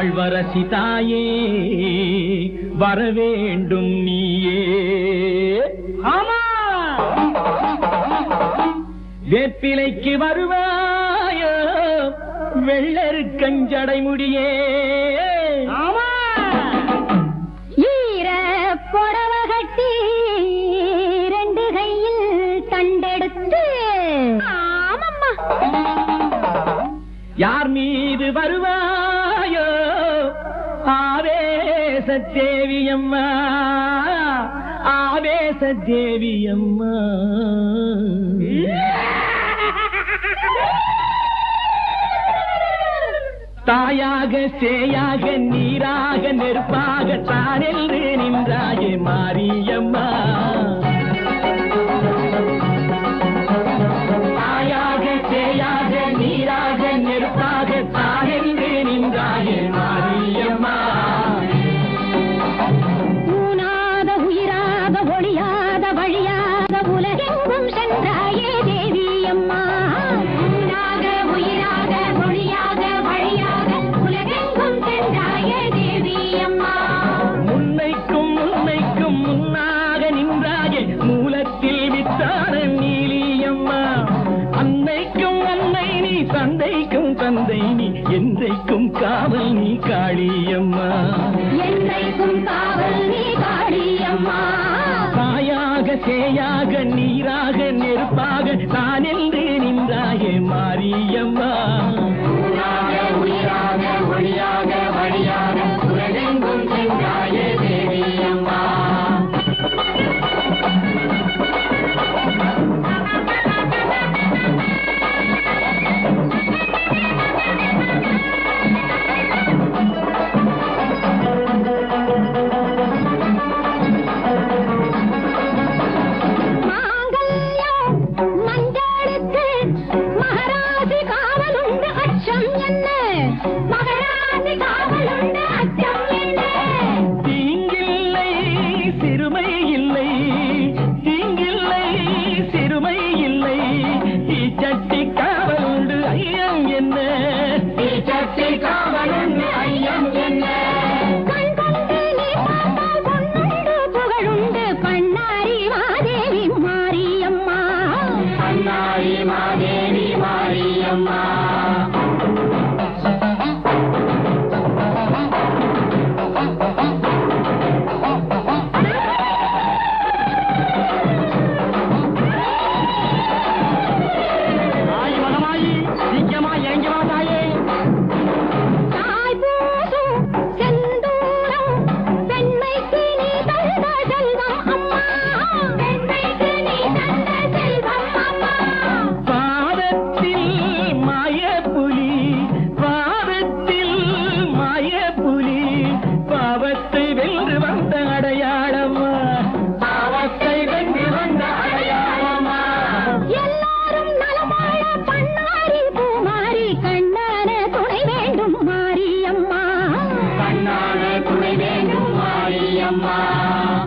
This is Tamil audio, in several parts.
வாழ்வரசி தாயே வரவேண்டும் நீயே. ஆமா வேப்பிலைக்கு வருவாயோ வெள்ளரு கஞ்சடைமுடியே ஆமா ஈர புடவகட்டி ரெண்டு கையில் தண்டெடுத்து. ஆமம்மா. யார் மீது வருவார் ఆవే సద్దేవియమ్మ ఆవే సద్దేవియమ్మ தாயாக சேயாக நீராக நெருப்பாக தானென்று நின்றாயே மாரியம்மா தந்தை நீ என்றைக்கும் காவல் நீ காளியம்மா. என்றைக்கும் காவல் நீ காளியம்மா. தாயாக சேயாக நீராக நெருப்பாக நான்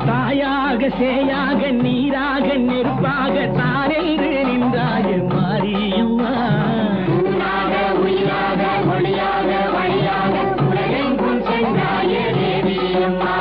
தாயாக சேயாக நீராக நெருப்பாக தானென்று நின்றாய மாறியுமா? மொழியாக வழியாக உலகெங்கும் சென்றாய தேவியம்மா